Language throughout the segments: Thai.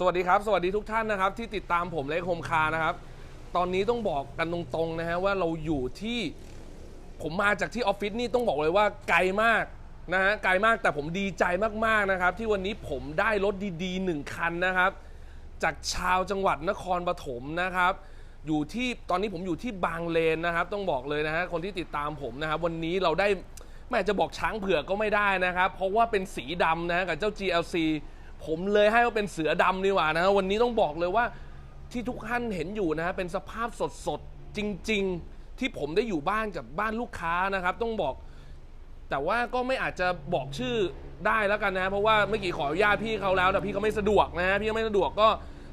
สวัสดีครับ สวัสดีทุกท่านนะครับ ที่ติดตามผมเล็กโฮมคาร์นะครับ ตอนนี้ต้องบอกกันตรงๆนะฮะว่าเราอยู่ที่ผมมาจากที่ออฟฟิศนี่ต้องบอกเลยว่าไกลมากนะฮะไกลมากแต่ผมดีใจมากๆนะครับ ที่วันนี้ผมได้รถดีๆหนึ่งคันนะครับ จากชาวจังหวัดนครปฐมนะครับ อยู่ที่ตอนนี้ผมอยู่ที่บางเลนนะครับ ต้องบอกเลยนะฮะคนที่ติดตามผมนะครับ วันนี้เราได้แม่จะบอกช้างเผือกก็ไม่ได้นะครับ เพราะว่าเป็นสีดำนะกับเจ้า GLC ผมเลยให้ว่าเป็นเสือดำดีกว่านะ วันนี้ต้องบอกเลยว่าที่ทุกท่านเห็นอยู่นะฮะเป็นสภาพสดๆ จริง ๆ ที่ผมได้อยู่บ้านกับบ้านลูกค้านะครับ ต้องบอก แต่ว่าก็ไม่อาจจะบอกชื่อได้แล้วกันนะ เพราะว่าเมื่อกี้ขออนุญาตพี่เขาแล้วแต่พี่เขาไม่สะดวกนะฮะพี่เขาไม่สะดวกก็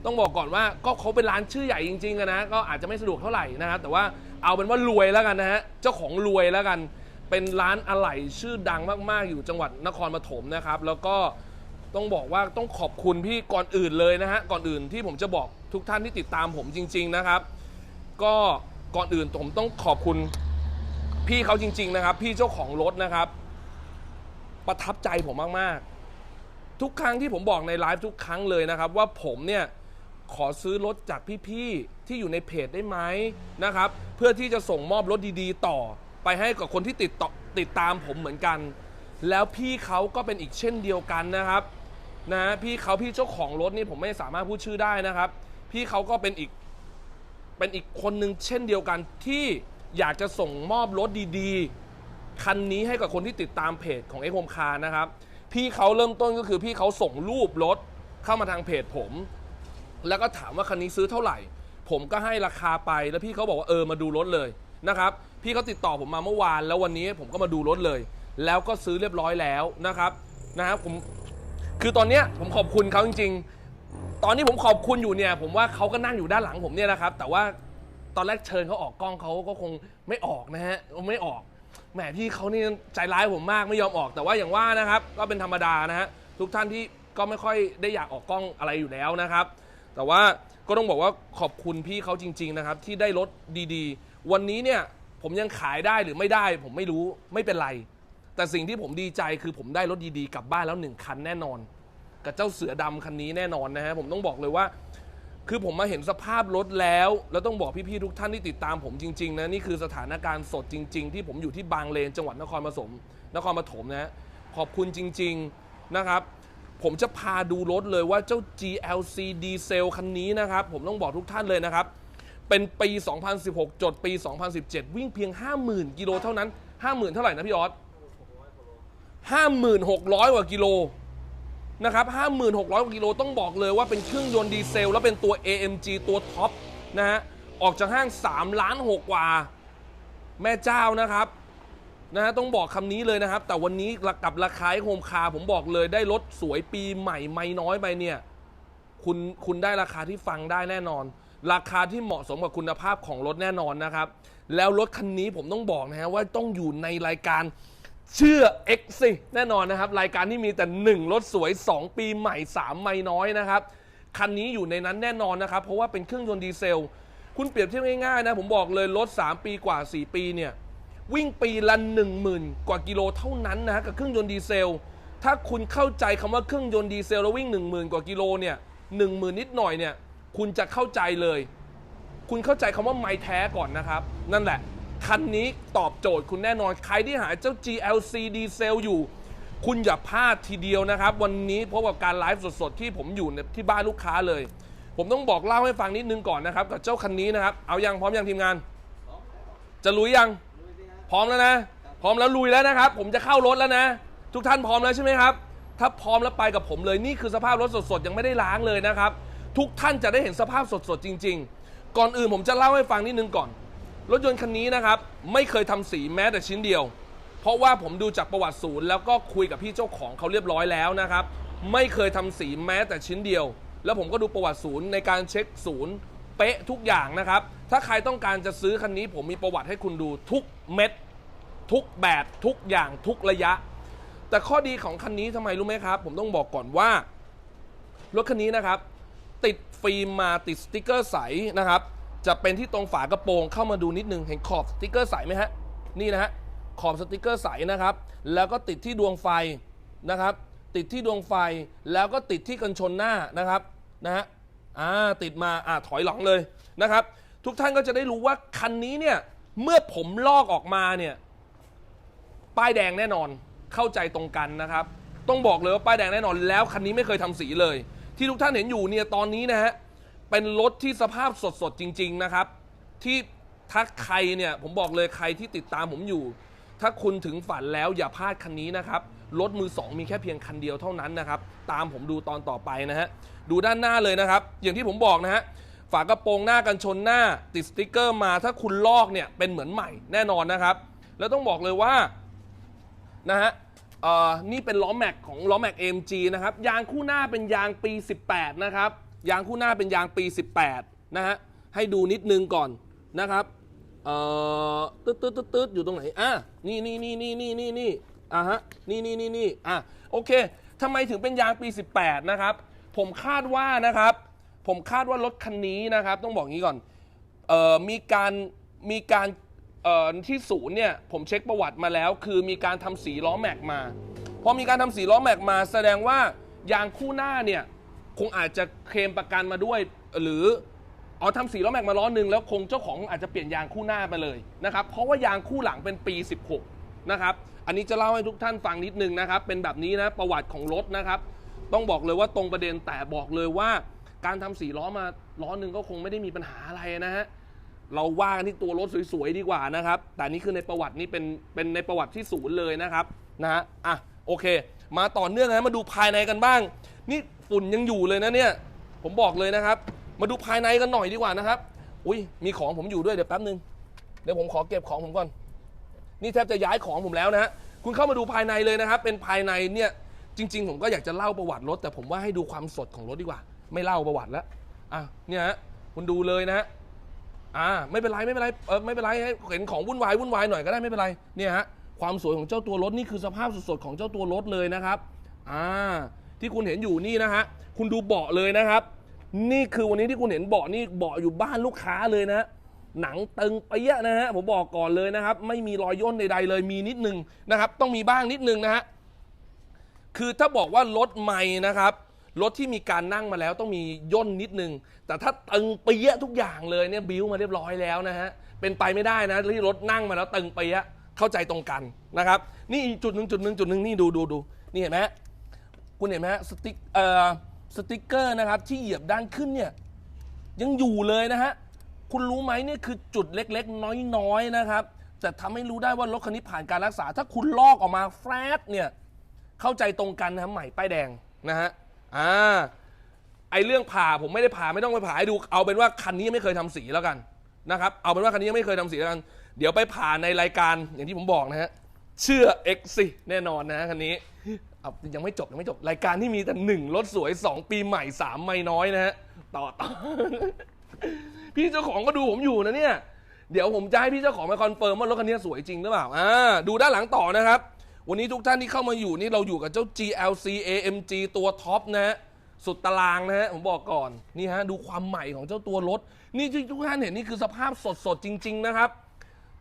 ต้องบอกก่อนว่าก็เขาเป็นร้านชื่อใหญ่จริงๆนะก็อาจจะไม่สะดวกเท่าไหร่นะครับแต่ว่าเอาเป็นว่ารวยแล้วกันนะฮะเจ้าของรวยแล้วกัน เป็นร้านอะไหล่ชื่อดังมากๆ อยู่จังหวัดนครปฐมนะครับ แล้วก็ ต้องบอกว่าต้องขอบคุณพี่ก่อนอื่นเลยนะฮะก่อนอื่นที่ผมจะบอกทุกท่านที่ติดตามผมจริง ๆนะครับ ก็ก่อนอื่นผมต้องขอบคุณพี่เขาจริง ๆ นะครับ พี่เจ้าของรถนะครับ ประทับใจผมมากๆ ทุกครั้งที่ผมบอกในไลฟ์ทุกครั้งเลยนะครับ ว่าผมเนี่ยขอซื้อรถจากพี่ๆที่อยู่ในเพจได้ไหมนะครับ เพื่อที่จะส่งมอบรถดีๆ ต่อ ไปให้กับคนที่ติดต่อติดตามผมเหมือนกัน แล้วพี่เขาก็เป็นอีกเช่นเดียวกันนะครับ นะ พี่เขาพี่เจ้าของรถนี่ผมไม่สามารถพูดชื่อได้นะครับ พี่เขาก็เป็นอีกเป็นอีกคนหนึ่งเช่นเดียวกันที่อยากจะส่งมอบรถดีๆ คันนี้ให้กับคนที่ติดตามเพจของ x h o m e Car นะครับ พี่เขาเริ่มต้นก็คือพี่เขาส่งรูปรถเข้ามาทางเพจผม แล้วก็ถามว่าคันนี้ซื้อเท่าไหร่ ผมก็ให้ราคาไปแล้วพี่เขาบอกว่าเออมาดูรถเลยนะครับ พี่เขาติดต่อผมมาเมื่อวาน แล้ววันนี้ผมก็มาดูรถเลย แล้วก็ซื้อเรียบร้อยแล้วนะครับนะครับผม คือตอนเนี้ยผมขอบคุณเขาจริง ๆ ตอนนี้ผมขอบคุณอยู่เนี่ย ผมว่าเขาก็นั่งอยู่ด้านหลังผมเนี่ยนะครับ แต่ว่าตอนแรกเชิญเขาออกกล้องเขาก็คงไม่ออกนะฮะไม่ออกแหมพี่เขานี่ใจร้ายผมมากไม่ยอมออกแต่ว่าอย่างว่านะครับ ก็เป็นธรรมดานะฮะทุกท่านที่ก็ไม่ค่อยได้อยากออกกล้องอะไรอยู่แล้วนะครับ แต่ว่าก็ต้องบอกว่าขอบคุณพี่เขาจริง ๆ นะครับ ที่ได้รถดีๆ วันนี้เนี่ยผมยังขายได้หรือไม่ได้ ผมไม่รู้ไม่เป็นไร แต่สิ่งที่ผมดีใจคือผมได้รถดีๆกลับบ้านแล้วหนึ่งคันแน่นอน กับเจ้าเสือดำคันนี้แน่นอนนะฮะผมต้องบอกเลยว่า คือผมมาเห็นสภาพรถแล้ว แล้วต้องบอกพี่ๆทุกท่านที่ติดตามผมจริงๆนะนี่คือสถานการณ์สดจริง ๆ ที่ผมอยู่ที่บางเลนจังหวัดนครปฐมนครปฐมนะฮะขอบคุณจริง ๆนะครับ ผมจะพาดูรถเลยว่าเจ้า GLC ดีเซลคันนี้นะครับ ผมต้องบอกทุกท่านเลยนะครับ เป็นปี 2016 จดปี 2017 วิ่งเพียง 50,000 กิโลเท่านั้น 50,000 เท่าไหร่นะพี่ออส 56,000 กว่ากิโลนะครับ56,000 กว่ากิโลต้องบอกเลยว่าเป็นเครื่องยนต์ดีเซล แล้วเป็นตัว AMG ตัวท็อปนะฮะออกจากห้าง3ล้าน6กว่า แม่เจ้านะครับนะฮะต้องบอกคำนี้เลยนะครับ แต่วันนี้กับราคาโฮมคาร์ผมบอกเลยได้รถสวยปีใหม่ไม่น้อยไปเนี่ยคุณคุณได้ราคาที่ฟังได้แน่นอน ราคาที่เหมาะสมกับคุณภาพของรถแน่นอนนะครับ แล้วรถคันนี้ผมต้องบอกนะฮะว่าต้องอยู่ในรายการ เชื่อ X สิแน่นอนนะครับ รายการที่มีแต่ 1 รถสวย 2 ปีใหม่ 3 ไม่น้อยนะครับ คันนี้อยู่ในนั้นแน่นอนนะครับ เพราะว่าเป็นเครื่องยนต์ดีเซล คุณเปรียบเทียบง่ายๆนะ ผมบอกเลย รถ 3 ปีกว่า 4 ปีเนี่ย วิ่งปีละ1 0,000 กว่ากิโลเท่านั้นนะฮะกับเครื่องยนต์ดีเซล ถ้าคุณเข้าใจคำว่าเครื่องยนต์ดีเซลแล้ววิ่ง 1 0,000 กว่ากิโลเนี่ยหนึ่งหมื่นนิดหน่อยเนี่ยคุณจะเข้าใจเลย คุณเข้าใจคำว่าไม้แท้ก่อนนะครับ นั่นแหละ คันนี้ตอบโจทย์คุณแน่นอน ใครที่หาเจ้า GLC ดีเซลอยู่ คุณอย่าพลาดทีเดียวนะครับ วันนี้เพราะว่าการไลฟ์สดๆ ที่ผมอยู่ในที่บ้านลูกค้าเลย ผมต้องบอกเล่าให้ฟังนิดนึงก่อนนะครับ กับเจ้าคันนี้นะครับ เอายังพร้อมยังทีมงาน จะลุยยัง พร้อมแล้วนะ พร้อมแล้วลุยแล้วนะครับ ผมจะเข้ารถแล้วนะ ทุกท่านพร้อมแล้วใช่ไหมครับ ถ้าพร้อมแล้วไปกับผมเลย นี่คือสภาพรถสดๆ ยังไม่ได้ล้างเลยนะครับ ทุกท่านจะได้เห็นสภาพสดๆ จริง ๆ ก่อนอื่นผมจะเล่าให้ฟังนิดนึงก่อน รถยนต์คันนี้นะครับ ไม่เคยทำสีแม้แต่ชิ้นเดียว เพราะว่าผมดูจากประวัติศูนย์ แล้วก็คุยกับพี่เจ้าของเขาเรียบร้อยแล้วนะครับ ไม่เคยทำสีแม้แต่ชิ้นเดียว แล้วผมก็ดูประวัติศูนย์ในการเช็คศูนย์เป๊ะทุกอย่างนะครับ ถ้าใครต้องการจะซื้อคันนี้ ผมมีประวัติให้คุณดูทุกเม็ด ทุกแบบทุกอย่างทุกระยะ แต่ข้อดีของคันนี้ทำไมรู้ไหมครับ ผมต้องบอกก่อนว่ารถคันนี้นะครับ ติดฟิล์มมาติดสติกเกอร์ใสนะครับ จะเป็นที่ตรงฝากระโปรงเข้ามาดูนิดนึงเห็นขอบสติกเกอร์ใสไหมฮะนี่นะฮะขอบสติกเกอร์ใสนะครับ แล้วก็ติดที่ดวงไฟนะครับ ติดที่ดวงไฟแล้วก็ติดที่กันชนหน้านะครับนะฮะอ่าติดมาอ่าถอยหลังเลยนะครับ ทุกท่านก็จะได้รู้ว่าคันนี้เนี่ยเมื่อผมลอกออกมาเนี่ยป้ายแดงแน่นอนเข้าใจตรงกันนะครับ ต้องบอกเลยว่าป้ายแดงแน่นอนแล้วคันนี้ไม่เคยทำสีเลย ที่ทุกท่านเห็นอยู่เนี่ยตอนนี้นะฮะ เป็นรถที่สภาพสดๆจริง ๆนะครับ ที่ถ้าใครเนี่ยผมบอกเลยใครที่ติดตามผมอยู่ ถ้าคุณถึงฝันแล้วอย่าพลาดคันนี้นะครับรถมือ 2 มีแค่เพียงคันเดียวเท่านั้นนะครับ ตามผมดูตอนต่อไปนะฮะดูด้านหน้าเลยนะครับ อย่างที่ผมบอกนะฮะฝากระโปรงหน้ากันชนหน้าติดสติกเกอร์มาถ้าคุณลอกเนี่ยเป็นเหมือนใหม่แน่นอนนะครับ แล้วต้องบอกเลยว่านะฮะนี่เป็นล้อแม็กของล้อแม็ก AMG นะครับยางคู่หน้าเป็นยางปี 18 นะครับ ยางคู่หน้าเป็นยางปี 18 นะฮะ ให้ดูนิดนึงก่อนนะครับเอ่อตึ๊ดตึ๊ดตึ๊ดตึ๊ดอยู่ตรงไหน อะ นี่นี่นี่นี่นี่นี่นี่อะฮะ นี่นี่นี่นี่อะ โอเคทำไมถึงเป็นยางปี 18 นะครับ ผมคาดว่านะครับ ผมคาดว่ารถคันนี้นะครับ ต้องบอกงี้ก่อน เอ่อ มีการ มีการ เอ่อ ที่ศูนย์เนี่ย ผมเช็คประวัติมาแล้ว คือมีการทำสีล้อแม็กมา พอมีการทำสีล้อแม็กมา แสดงว่ายางคู่หน้าเนี่ย คงอาจจะเคลมประกันมาด้วย หรือเอาทำสีล้อแม็กมาล้อหนึ่งแล้วคงเจ้าของอาจจะเปลี่ยนยางคู่หน้าไปเลยนะครับเพราะว่ายางคู่หลังเป็นปี 16 นะครับอันนี้จะเล่าให้ทุกท่านฟังนิดนึงนะครับ เป็นแบบนี้นะประวัติของรถนะครับ ต้องบอกเลยว่าตรงประเด็นแต่บอกเลยว่า การทำสีล้อมาล้อหนึ่งก็คงไม่ได้มีปัญหาอะไรนะฮะเราว่ากันที่ตัวรถสวยๆดีกว่านะครับ แต่นี่คือในประวัตินี่เป็นเป็นในประวัติที่ศูนย์เลยนะครับนะฮะอะโอเค มาต่อเนื่องนะมาดูภายในกันบ้าง นี่ ฝุ่นยังอยู่เลยนะเนี่ย ผมบอกเลยนะครับ มาดูภายในกันหน่อยดีกว่านะครับ อุ้ยมีของผมอยู่ด้วยเดี๋ยวแป๊บนึง เดี๋ยวผมขอเก็บของผมก่อน นี่แทบจะย้ายของผมแล้วนะฮะ คุณเข้ามาดูภายในเลยนะครับ เป็นภายในเนี่ย จริง ๆ ผมก็อยากจะเล่าประวัติรถ แต่ผมว่าให้ดูความสดของรถดีกว่า ไม่เล่าประวัติแล้วอะเนี่ยฮะคุณดูเลยนะฮะอ่าไม่เป็นไรไม่เป็นไรเออไม่เป็นไรให้เห็นของวุ่นวายวุ่นวายหน่อยก็ได้ไม่เป็นไรเนี่ยฮะความสวยของเจ้าตัวรถนี่คือสภาพสดๆของเจ้าตัวรถเลยนะครับ อ่า ที่คุณเห็นอยู่นี่นะฮะคุณดูเบาะเลยนะครับ นี่คือวันนี้ที่คุณเห็นเบาะนี่เบาะอยู่บ้านลูกค้าเลยนะหนังตึงเปี้ยะนะฮะผมบอกก่อนเลยนะครับ ไม่มีรอยย่นใดๆเลยมีนิดนึงนะครับ ต้องมีบ้างนิดนึงนะฮะคือถ้าบอกว่ารถใหม่นะครับรถที่มีการนั่งมาแล้วต้องมีย่นนิดนึง แต่ถ้าตึงเปี้ยะทุกอย่างเลยเนี่ยบิวมาเรียบร้อยแล้วนะฮะเป็นไปไม่ได้นะที่รถนั่งมาแล้วตึงเปี้ยะเข้าใจตรงกันนะครับ นี่จุดหนึ่งจุดหนึ่งจุดหนึ่งนี่ดูดูดูนี่เห็นไหม คุณเห็นไหมฮะสติ๊กเอ่อสติ๊กเกอร์นะครับที่เหยียบด้านขึ้นเนี่ยยังอยู่เลยนะฮะคุณรู้ไหมเนี่ยคือจุดเล็กๆ น้อยๆนะครับจะทำให้รู้ได้ว่ารถคันนี้ผ่านการรักษา ถ้าคุณลอกออกมาแฟรดเนี่ยเข้าใจตรงกันนะใหม่ป้ายแดงนะฮะอ่าไอเรื่องผ่าผมไม่ได้ผ่าไม่ต้องไปผ่าให้ดู เอาเป็นว่าคันนี้ไม่เคยทำสีแล้วกันนะครับเอาเป็นว่าคันนี้ไม่เคยทำสีแล้วกัน เดี๋ยวไปผ่าในรายการอย่างที่ผมบอกนะฮะเชื่อ X สิแน่นอนนะฮะคันนี้ เอายังไม่จบยังไม่จบ รายการที่มีแต่หนึ่งรถสวย2ปีใหม่3ไม่น้อยนะฮะต่อต่อ พี่เจ้าของก็ดูผมอยู่นะเนี่ย เดี๋ยวผมจะให้พี่เจ้าของมาคอนเฟิร์มว่ารถคันนี้สวยจริงหรือเปล่าอ่าดูด้านหลังต่อนะครับ วันนี้ทุกท่านที่เข้ามาอยู่นี่เราอยู่กับเจ้า GLC AMG ตัวท็อปนะฮะสุดตารางนะฮะผมบอกก่อนนี่ฮะดูความใหม่ของเจ้าตัวรถ นี่ที่ทุกท่านเห็นนี่คือสภาพสดๆจริง ๆ นะครับ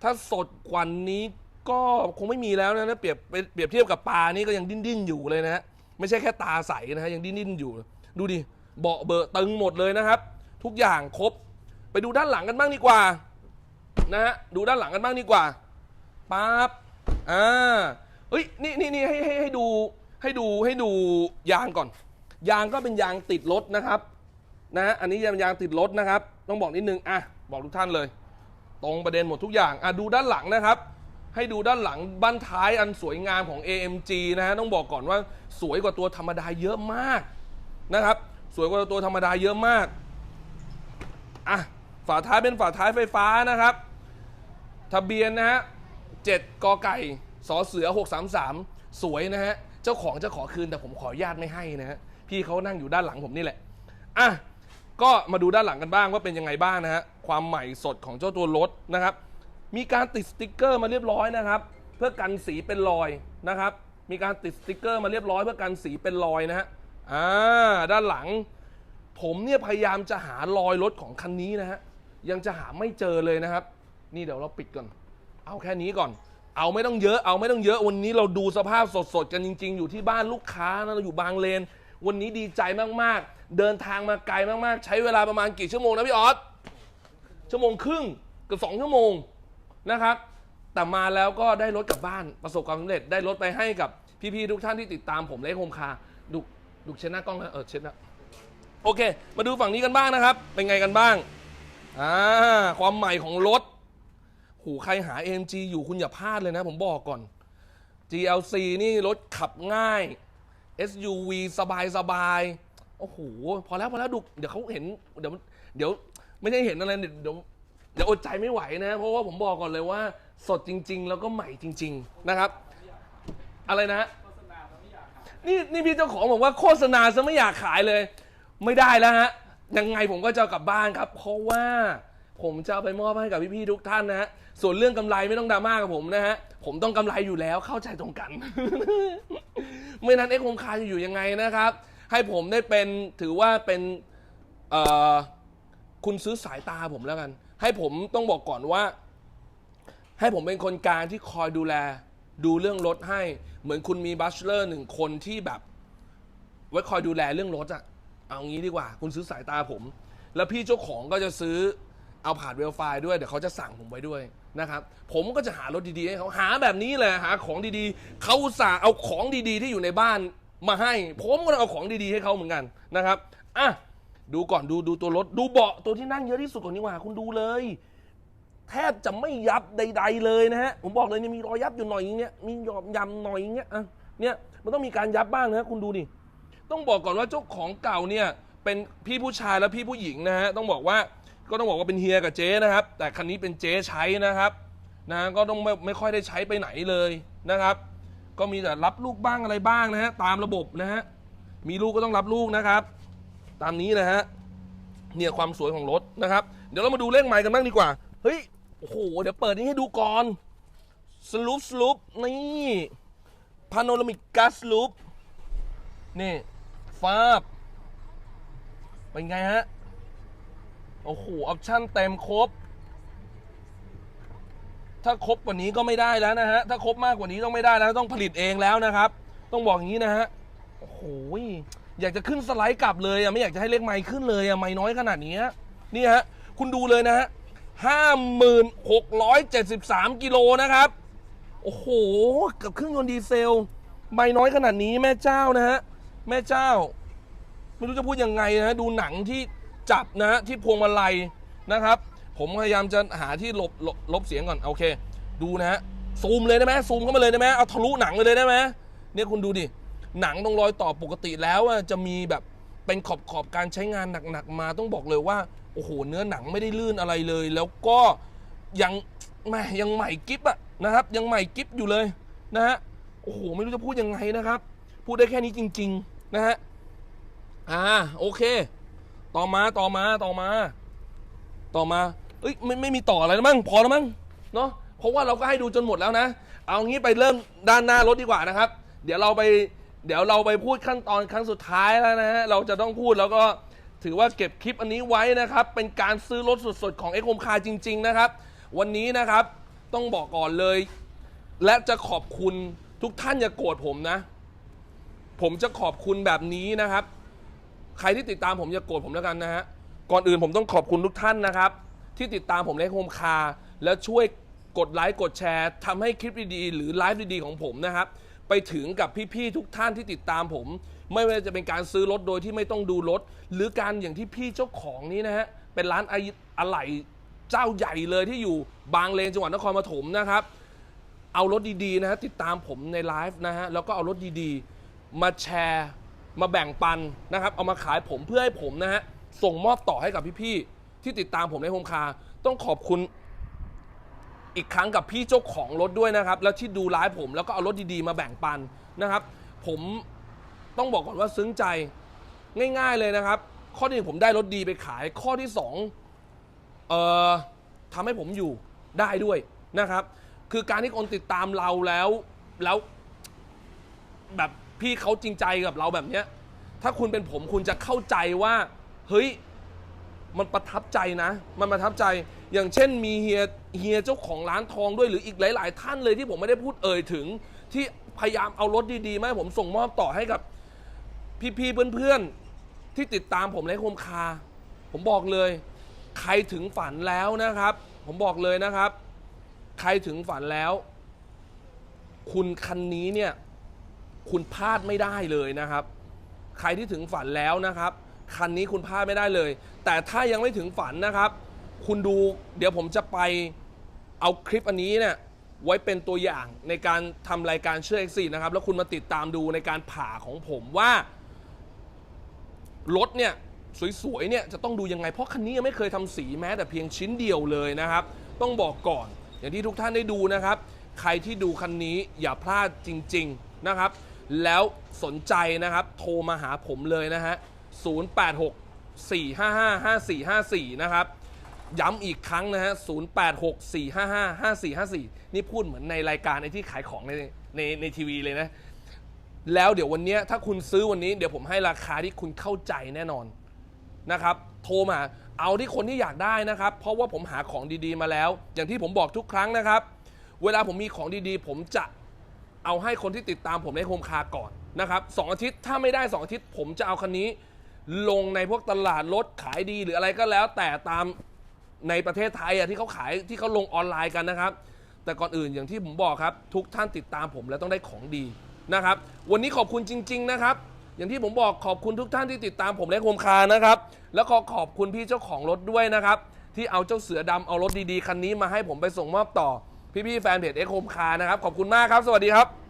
ถ้าสดกว่านี้ ก็คงไม่มีแล้วนะเปรียบเปรียบเทียบกับปลานี่ก็ยังดิ้นๆอยู่เลยนะฮะไม่ใช่แค่ตาใสนะฮะยังดิ้นๆอยู่ ดูดิเบาะเบอะตึงหมดเลยนะครับ ทุกอย่างครบ ไปดูด้านหลังกันบ้างดีกว่านะฮะดูด้านหลังกันบ้างดีกว่าปั๊บอ่าเฮ้ยนี่นี่นี่ให้ให้ให้ดูให้ดูให้ดูยางก่อน ยางก็เป็นยางติดรถนะครับนะฮะอันนี้ยังเป็นยางติดรถนะครับ ต้องบอกนิดนึงอะบอกทุกท่านเลย ตรงประเด็นหมดทุกอย่างอะดูด้านหลังนะครับ ให้ดูด้านหลังบั้นท้ายอันสวยงามของ AMG นะฮะต้องบอกก่อนว่าสวยกว่าตัวธรรมดาเยอะมากนะครับ สวยกว่าตัวธรรมดาเยอะมากอะฝาท้ายเป็นฝาท้ายไฟฟ้านะครับ ทะเบียนนะฮะ7กอไก่สอเสือ 633 สวยนะฮะ เจ้าของจะขอคืนแต่ผมขออนุญาตไม่ให้นะฮะ พี่เขานั่งอยู่ด้านหลังผมนี่แหละ อะ ก็มาดูด้านหลังกันบ้างว่าเป็นยังไงบ้างนะฮะ ความใหม่สดของเจ้าตัวรถนะครับ มีการติดสติกเกอร์มาเรียบร้อยนะครับ เพื่อกันสีเป็นรอยนะครับ มีการติดสติกเกอร์มาเรียบร้อยเพื่อกันสีเป็นรอยนะฮะอ่าด้านหลัง ผมเนี่ยพยายามจะหารอยรถของคันนี้นะฮะยังจะหาไม่เจอเลยนะครับ นี่เดี๋ยวเราปิดก่อน เอาแค่นี้ก่อน เอาไม่ต้องเยอะ เอาไม่ต้องเยอะวันนี้เราดูสภาพสดๆ กันจริง ๆ อยู่ที่บ้านลูกค้านะเราอยู่บางเลน วันนี้ดีใจมากๆ เดินทางมาไกลมากๆ ใช้เวลาประมาณกี่ชั่วโมงนะพี่ออสชั่วโมงครึ่งกือบสองชั่วโมง นะครับ แต่มาแล้วก็ได้รถกลับบ้านประสบความสำเร็จได้รถไปให้กับพี่ๆทุกท่านที่ติดตามผมเล็กโฮมคาดูดูเช็ดหน้ากล้องนะเออเช็ดนะโอเค มาดูฝั่งนี้กันบ้างนะครับ เป็นไงกันบ้างอ่าความใหม่ของรถหูใครหา AMG อยู่คุณอย่าพลาดเลยนะ ผมบอกก่อน GLC นี่รถขับง่าย SUV สบายสบายโอ้โหพอแล้วพอแล้วดูเดี๋ยวเขาเห็นเดี๋ยวเดี๋ยวไม่ได้เห็นอะไรเดี๋ยว เดี๋ยวอดใจไม่ไหวนะ เพราะว่าผมบอกก่อนเลยว่า สดจริง ๆ แล้วก็ใหม่จริง ๆนะครับ อะไรนะฮะนี่นี่พี่เจ้าของบอกว่าโฆษณาซะไม่อยากขายเลย ไม่ได้แล้วฮะยังไงผมก็จะกลับบ้านครับ เพราะว่าผมจะเอาไปมอบให้กับพี่ๆทุกท่านนะฮะส่วนเรื่องกำไรไม่ต้องดราม่ากับผมนะฮะผมต้องกำไรอยู่แล้วเข้าใจตรงกัน ไม่นั้นเอ็กโฮมคาจะอยู่ยังไงนะครับ ให้ผมได้เป็นถือว่าเป็นคุณซื้อสายตาผมแล้วกัน ให้ผมต้องบอกก่อนว่า ให้ผมเป็นคนกลางที่คอยดูแล ดูเรื่องรถให้ เหมือนคุณมีบัชเลอร์หนึ่งคนที่แบบ ไว้คอยดูแลเรื่องรถอะเอางี้ดีกว่า คุณซื้อสายตาผม แล้วพี่เจ้าของก็จะซื้อเอาผ่านเวลไฟล์ด้วยเดี๋ยวเขาจะสั่งผมไว้ด้วยนะครับ ผมก็จะหารถดีๆให้เขาหาแบบนี้แหละหาของดีๆเขาสาเอาของดีๆ ที่อยู่ในบ้านมาให้ ผมก็เอาของดีๆให้เขาเหมือนกันนะครับอะ ดูก่อนดูดูตัวรถ ดูเบาะตัวที่นั่งเยอะที่สุดก่อนนี่หว่าคุณดูเลย แทบจะไม่ยับใด ๆ เลยนะฮะผมบอกเลยเนี่ยมีรอยยับอยู่หน่อยอย่างเงี้ยมีหยอบยำหน่อยอย่างเงี้ยอะเนี่ยมันต้องมีการยับบ้างนะฮะคุณดูดิต้องบอกก่อนว่าเจ้าของเก่าเนี่ยเป็นพี่ผู้ชายและพี่ผู้หญิงนะฮะต้องบอกว่าก็ต้องบอกว่าเป็นเฮียกับเจ๊นะครับ แต่คันนี้เป็นเจ๊ใช้นะครับนะก็ต้องไม่ไม่ค่อยได้ใช้ไปไหนเลยนะครับ ก็มีแต่รับลูกบ้างอะไรบ้างนะฮะตามระบบนะฮะมีลูกก็ต้องรับลูกนะครับ ตามนี้นะฮะเนี่ยความสวยของรถนะครับ เดี๋ยวเรามาดูเลขไมล์กันบ้างดีกว่า เฮ้ย โอ้โห เดี๋ยวเปิดนี้ให้ดูก่อนสลูปสลูปนี่พาโนรามิกกัสลูปนี่ฟาบ เป็นไงฮะ โอ้โห ออปชั่นเต็มครบ ถ้าครบกว่านี้ก็ไม่ได้แล้วนะฮะ ถ้าครบมากกว่านี้ต้องไม่ได้แล้วต้องผลิตเองแล้วนะครับ ต้องบอกอย่างนี้นะฮะ โอ้โห อยากจะขึ้นสไลด์กลับเลยอะไม่อยากจะให้เลขไมค์ขึ้นเลยอะไม่น้อยขนาดนี้นี่ฮะคุณดูเลยนะฮะห้าหมื่นหกร้อยเจ็ดสิบสามกิโลนะครับ โอ้โหกับเครื่องยนต์ดีเซลไม่น้อยขนาดนี้แม่เจ้านะฮะแม่เจ้า ไม่รู้จะพูดยังไงนะดูหนังที่จับนะฮะที่พวงมาลัยนะครับ ผมพยายามจะหาที่ลบลบลบเสียงก่อนโอเค ดูนะฮะซูมเลยได้ไหมซูมเข้ามาเลยได้ไหมเอาทะลุหนังเลยได้ไหมเนี่ยคุณดูดิ หนังตรงรอยต่อปกติแล้วอะจะมีแบบเป็นขอบขอบการใช้งานหนักๆมาต้องบอกเลยว่า โอ้โห เนื้อหนังไม่ได้ลื่นอะไรเลย แล้วก็ยังแม่ยังใหม่กิฟอะนะครับ ยังใหม่กิฟอยู่เลยนะฮะโอ้โห ไม่รู้จะพูดยังไงนะครับ พูดได้แค่นี้จริง ๆ นะฮะอ่าโอเค ต่อมาต่อมาต่อมา ต่อมาเอ้ยไม่ไม่มีต่ออะไรแล้วมั้งพอแล้วมั้งเนาะเพราะว่าเราก็ให้ดูจนหมดแล้วนะ เอางี้ไปเริ่มด้านหน้ารถดีกว่านะครับ เดี๋ยวเราไป เดี๋ยวเราไปพูดขั้นตอนครั้งสุดท้ายแล้วนะฮะเราจะต้องพูดแล้วก็ถือว่าเก็บคลิปอันนี้ไว้นะครับ เป็นการซื้อรถสดๆ ของ x อ็กคาจริง ๆ นะครับ วันนี้นะครับต้องบอกก่อนเลย และจะขอบคุณทุกท่านอย่าโกรธผมนะ ผมจะขอบคุณแบบนี้นะครับ ใครที่ติดตามผมอย่าโกรธผมแล้วกันนะฮะก่อนอื่นผมต้องขอบคุณทุกท่านนะครับ ที่ติดตามผมเล็กโฮมคาร์แล้วช่วยกดไลค์กดแชร์ทำให้คลิปดีๆหรือไลฟ์ดีๆของผมนะครับ ไปถึงกับพี่ๆทุกท่านที่ติดตามผม ไม่ว่าจะเป็นการซื้อรถโดยที่ไม่ต้องดูรถ หรือการอย่างที่พี่เจ้าของนี้นะฮะเป็นร้านอะอะไหล่เจ้าใหญ่เลยที่อยู่บางเลนจังหวัดนครปฐมนะครับเอารถดีๆนะฮะติดตามผมในไลฟ์นะฮะแล้วก็เอารถดีๆ มาแชร์มาแบ่งปันนะครับเอามาขายผมเพื่อให้ผมนะฮะส่งมอบต่อให้กับพี่ๆที่ติดตามผมในโฮมคาร์ต้องขอบคุณ อีกครั้งกับพี่เจ้าของรถด้วยนะครับ แล้วที่ดูไลฟ์ผมแล้วก็เอารถดีๆมาแบ่งปันนะครับ ผมต้องบอกก่อนว่าซึ้งใจง่ายๆเลยนะครับ ข้อที่หนึ่งผมได้รถดีไปขาย ข้อที่สองเอ่อทำให้ผมอยู่ได้ด้วยนะครับ คือการที่คนติดตามเราแล้วแล้ว แบบพี่เขาจริงใจกับเราแบบเนี้ย ถ้าคุณเป็นผมคุณจะเข้าใจว่า เฮ้ย มันประทับใจนะ มันประทับใจ อย่างเช่นมีเฮียเฮียเจ้าของร้านทองด้วยหรืออีกหลาย ๆ ท่านเลยที่ผมไม่ได้พูดเอ่ยถึง ที่พยายามเอารถดีๆมาให้ผมส่งมอบต่อให้กับพี่ๆเพื่อนๆที่ติดตามผมและโคมคา ผมบอกเลย ใครถึงฝันแล้วนะครับ ผมบอกเลยนะครับ ใครถึงฝันแล้ว คุณคันนี้เนี่ย คุณพลาดไม่ได้เลยนะครับ ใครที่ถึงฝันแล้วนะครับ คันนี้คุณพลาดไม่ได้เลย แต่ถ้ายังไม่ถึงฝันนะครับ คุณดูเดี๋ยวผมจะไปเอาคลิปอันนี้เนี่ยไว้เป็นตัวอย่างในการทำรายการเชื่อ X4 นะครับ แล้วคุณมาติดตามดูในการผ่าของผมว่ารถเนี่ยสวยๆเนี่ยจะต้องดูยังไง เพราะคันนี้ยังไม่เคยทำสีแม้แต่เพียงชิ้นเดียวเลยนะครับ ต้องบอกก่อน อย่างที่ทุกท่านได้ดูนะครับ ใครที่ดูคันนี้อย่าพลาดจริง ๆนะครับ แล้วสนใจนะครับ โทรมาหาผมเลยนะฮะ 086 455 5454 นะครับ ย้ำอีกครั้งนะฮะ 086 455 5454 นี่พูดเหมือนในรายการไอ้ที่ขายของในในในทีวีเลยนะ แล้วเดี๋ยววันนี้ถ้าคุณซื้อวันนี้เดี๋ยวผมให้ราคาที่คุณเข้าใจแน่นอนนะครับ โทรมา เอาที่คนที่อยากได้นะครับ เพราะว่าผมหาของดีๆมาแล้ว อย่างที่ผมบอกทุกครั้งนะครับ เวลาผมมีของดีๆ ผมจะเอาให้คนที่ติดตามผมในโฮมคาร์ก่อนนะครับสองอาทิตย์ถ้าไม่ได้สองอาทิตย์ผมจะเอาคันนี้ ลงในพวกตลาดรถขายดีหรืออะไรก็แล้ว แต่ตาม ในประเทศไทยอะที่เขาขายที่เขาลงออนไลน์กันนะครับ แต่ก่อนอื่นอย่างที่ผมบอกครับ ทุกท่านติดตามผมแล้วต้องได้ของดีนะครับ วันนี้ขอบคุณจริง ๆ นะครับ อย่างที่ผมบอกขอบคุณทุกท่านที่ติดตามผมและโฮมคาร์นะครับ แล้วขอขอบคุณพี่เจ้าของรถด้วยนะครับ ที่เอาเจ้าเสือดำเอารถดีๆคันนี้มาให้ผมไปส่งมอบต่อพี่ๆแฟนเพจเอ็กโฮมคาร์นะครับขอบคุณมากครับ สวัสดีครับ